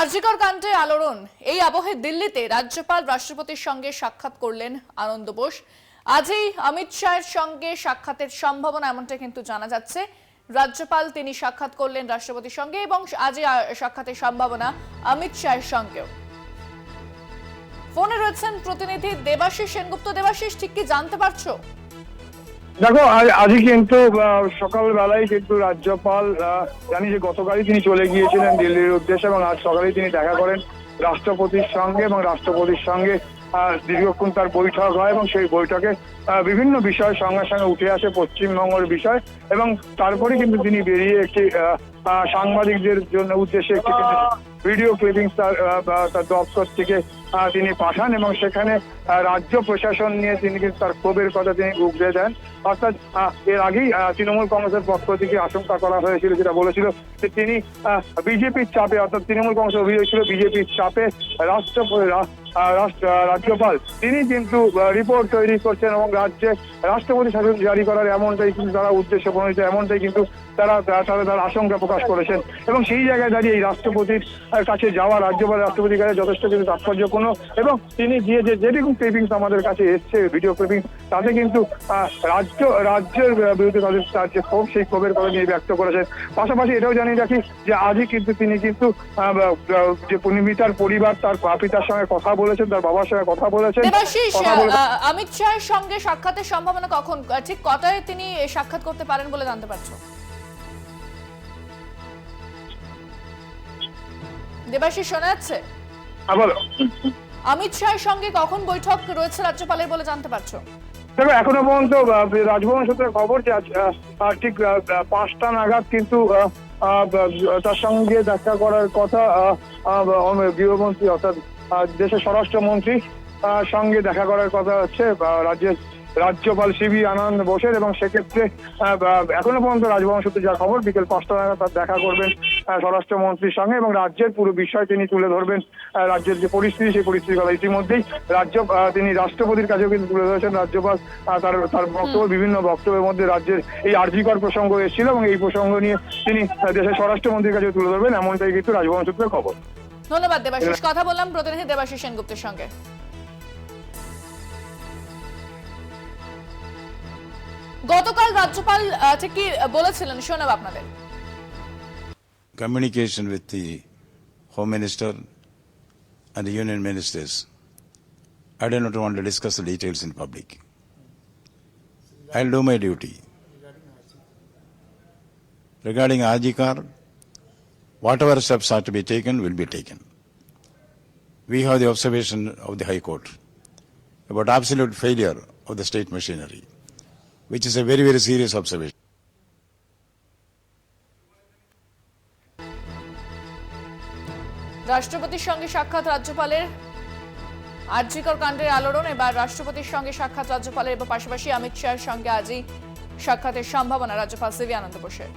আরজিকর কাণ্ডে আলোড়ন। এই আবহে দিল্লিতে রাজ্যপাল রাষ্ট্রপতির সঙ্গে সাক্ষাৎ করলেন আনন্দ বোস। আজই অমিত শাহের সঙ্গে সাক্ষাতের সম্ভাবনা এমনটা কিন্তু জানা যাচ্ছে। রাজ্যপাল তিনি সাক্ষাৎ করলেন রাষ্ট্রপতির সঙ্গে এবং আজই সাক্ষাতের সম্ভাবনা অমিত শাহের সঙ্গেও। ফোনে রয়েছেন প্রতিনিধি দেবাশিস সেনগুপ্ত। দেবাশিস, ঠিক কি জানতে পারছ? দেখো, আজ- আজই কিন্তু সকালবেলায় কিন্তু রাজ্যপাল জানি যে গতকালই তিনি চলে গিয়েছিলেন দিল্লির উদ্দেশ্যে এবং আজ সকালেই তিনি দেখা করেন রাষ্ট্রপতির সঙ্গে এবং রাষ্ট্রপতির সঙ্গে দীর্ঘক্ষণ তার বৈঠক হয় এবং সেই বৈঠকে বিভিন্ন বিষয় সঙ্গে সঙ্গে উঠে আসে পশ্চিমবঙ্গের বিষয় এবং তারপরে কিন্তু তিনি বেরিয়ে একটি সাংবাদিকদের জন্য উদ্দেশ্যে একটি ভিডিও ক্লিপিং তার তার দপ্তর থেকে তিনি পাঠান এবং সেখানে রাজ্য প্রশাসন নিয়ে তিনি কিন্তু তার ক্ষোভের কথা তিনি উগড়ে দেন। অর্থাৎ এর আগেই তৃণমূল কংগ্রেসের পক্ষ থেকে আশঙ্কা করা হয়েছিল যেটা বলেছিল যে তিনি বিজেপির চাপে অর্থাৎ তৃণমূল কংগ্রেস অভিযোগ ছিল বিজেপির চাপে রাষ্ট্র রাজ্যপাল। তিনি কিন্তু রিপোর্ট তৈরি করছেন এবং রাজ্যে রাষ্ট্রপতি শাসন জারি করার এমনটাই কিন্তু তারা উদ্দেশ্য প্রণীত, এমনটাই কিন্তু তারা তারা, তার আশঙ্কা প্রকাশ করেছেন। এবং সেই জায়গায় দাঁড়িয়ে এই রাষ্ট্রপতির কাছে যাওয়া, রাজ্যপাল রাষ্ট্রপতির কাছে যথেষ্ট কিন্তু তাৎপর্যপূর্ণ এবং তিনি গিয়ে যে যেটুকু ক্লিপিংস আমাদের কাছে এসছে ভিডিও ক্লিপিং তাতে কিন্তু রাজ্য, রাজ্যের বিরুদ্ধে তাদের তার যে ক্ষোভ, সেই ক্ষোভের কথা নিয়ে ব্যক্ত করেছেন। পাশাপাশি এটাও জানিয়ে রাখি যে আজই কিন্তু তিনি কিন্তু যে পরিমিতার পরিবার, তার পিতার সঙ্গে কথা বলেছেন তার বাবার সঙ্গে কথা বলেছেন দেবাশিস অমিত শাহের সঙ্গে সাক্ষাতের সম্ভাবনা কখন? ঠিক কটায় তিনি সাক্ষাৎ করতে পারেন বলে জানতে পারছ? দেবাশিস শোনা যাচ্ছে? অমিত শাহের সঙ্গে কখন বৈঠক রয়েছে রাজ্যপালের বলে জানতে পারছ? দেখো এখনও পর্যন্ত রাজভবন সূত্রে খবর যে আজ ঠিক পাঁচটা নাগাদ কিন্তু তার সঙ্গে দেখা করার কথা গৃহমন্ত্রী অর্থাৎ দেশের স্বরাষ্ট্রমন্ত্রী সঙ্গে দেখা করার কথা হচ্ছে রাজ্যের রাজ্যপাল সিবি আনন্দ বোসের এবং সেক্ষেত্রে এখনও পর্যন্ত রাজভবন সূত্রে যা খবর বিকেল পাঁচটা নাগাদ তার দেখা করবেন স্বরাষ্ট্রমন্ত্রীর সঙ্গে এবং রাজ্যের পুরো বিষয় তিনি তুলে ধরবেন রাজ্যের যে পরিস্থিতি সেই পরিস্থিতির কথা ইতিমধ্যেই রাজ্য তিনি রাষ্ট্রপতির কাছেও কিন্তু তুলে ধরেছেন রাজ্যপাল তার তার বক্তব্য বিভিন্ন বক্তব্যের মধ্যে রাজ্যের এই আর্জিকর প্রসঙ্গ এসেছিল এবং এই প্রসঙ্গ নিয়ে তিনি দেশের স্বরাষ্ট্রমন্ত্রীর কাছে তুলে ধরবেন এমনটাই কিন্তু রাজভবন সূত্রে খবর। ধন্যবাদ দেবাশিস কথা বললাম প্রতিনিধি দেবাশিস সেনগুপ্তের সঙ্গে গতকাল রাজ্যপাল ঠিক কি বলেছিলেন শোনাব আপনাদের communication with the Home Minister and the Union Ministers. I do not want to discuss the details in public. I'll do my duty. Regarding Ajikar, whatever steps are to be taken will be taken. We have the observation of the High Court about absolute failure of the state machinery, which is a very, very serious observation. রাষ্ট্রপতির সঙ্গে সাক্ষাৎ রাজ্যপালের আর্যিকর কাণ্ডের আলোড়ন এবার রাষ্ট্রপতির সঙ্গে সাক্ষাৎ রাজ্যপালের এবং পাশাপাশি অমিত শাহের সঙ্গে আজই সাক্ষাতের সম্ভাবনা রাজ্যপাল সিবি আনন্দ বোসের